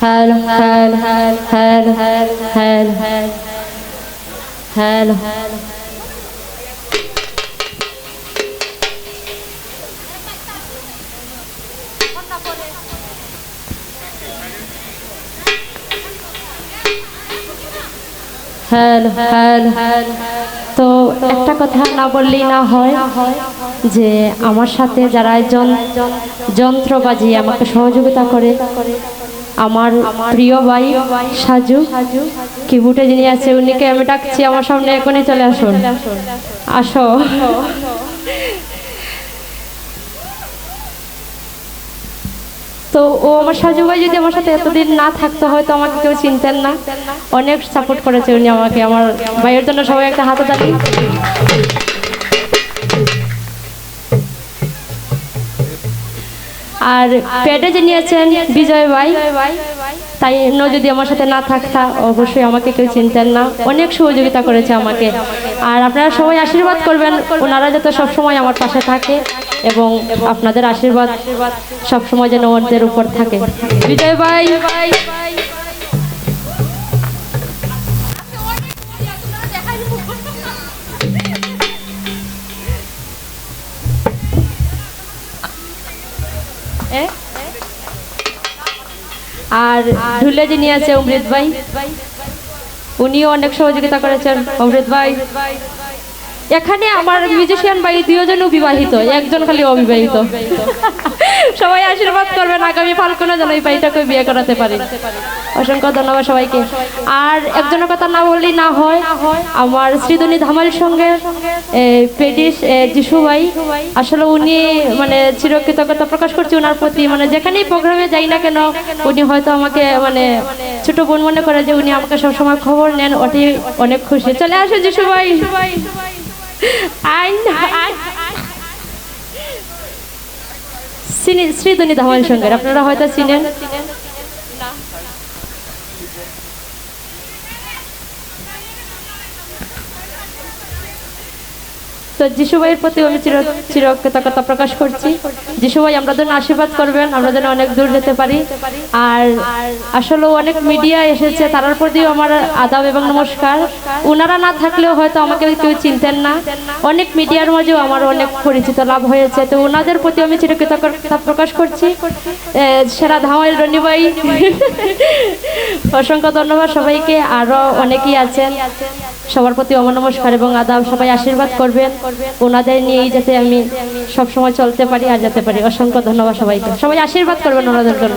Hello hello তো একটা কথা না বললেই না হয় যে আমার সাথে যারা যন্ত্র বাজিয়ে আমাকে সহযোগিতা করে আমার প্রিয় ভাই সাজু। কিবোর্ডে যিনি আছে, উনিকে আমি ডাকছি, আমার সামনে এখনই চলে আসুন। আসো। তো ও আমার সাজু ভাই যদি আমার সাথে এতদিন না থাকতো, হয়তো আমাকে কেউ চিনতেন না। অনেক সাপোর্ট করেছে উনি আমাকে, আমার ভাইয়ের জন্য সবাই একটা হাতে দাঁড়ি আর পেটে যে নিয়েছেন বিজয় ভাই, তাই অন্য যদি আমার সাথে না থাকতা, অবশ্যই আমাকে কেউ চিনতেন না। অনেক সহযোগিতা করেছে আমাকে। আর আপনারা সবাই আশীর্বাদ করবেন, ওনারা যাতে সবসময় আমার পাশে থাকে এবং আপনাদের আশীর্বাদ সবসময় যেন ওদের উপর থাকে। বিজয় ভাই আর ঢুলে যিনি আছে অমৃত ভাই উনিও অনেক সহযোগিতা করেছেন। অমৃত ভাই এখানে আমার মিউজিশিয়ান ভাই দুজনও বিবাহিত, একজন খালি অবিবাহিত। সবাই আশীর্বাদ করবেন, আগামী ফাল্গুনে যেন এই ভাইটাকে বিয়ে করাতে পারি। অসংখ্য ধন্যবাদ সবাইকে। আর একজনের কথা না বললেই না হয়, আমার শ্রীধনী ধামালির সঙ্গে পেডিস যিশু ভাই আসলে উনি মানে চিরকৃতজ্ঞতা প্রকাশ করছি ওনার প্রতি। মানে যেখানেই প্রোগ্রামে যাই না কেন, উনি হয়তো আমাকে মানে ছোট বোন মনে করে যে উনি আমাকে সবসময় খবর নেন ওটি অনেক খুশি। চলে আসো যিশু ভাই চিনি শ্রীধনী ধামালির সঙ্গে আপনারা হয়তো চিনেন। তো যিশুভাইয়ের প্রতি আমি চির চিরকৃতজ্ঞতা প্রকাশ করছি। যিশুভাই, আমরা যেন আশীর্বাদ করবেন, আমরা যেন অনেক দূর যেতে পারি। আর আসলে অনেক মিডিয়া এসেছে তার প্রতিও আমার আদাব এবং নমস্কার। ওনারা না থাকলেও হয়তো আমাকে কেউ চিনতেন না। অনেক মিডিয়ার মাঝেও আমার অনেক পরিচিত লাভ হয়েছে। তো ওনাদের প্রতি আমি চিরকৃতজ্ঞতা প্রকাশ করছি। সেরা ধামাইল রনিভাই অসংখ্য ধন্যবাদ সবাইকে। আরও অনেকেই আছেন। সবার প্রতি অমনমস্কার নমস্কার এবং আদাব। সবাই আশীর্বাদ করবেন। ওনাদের নিয়েই যাতে আমি সবসময় চলতে পারি আর যেতে পারি। অসংখ্য ধন্যবাদ সবাইকে। সবাই আশীর্বাদ করবেন ওনাদের জন্য।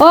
ও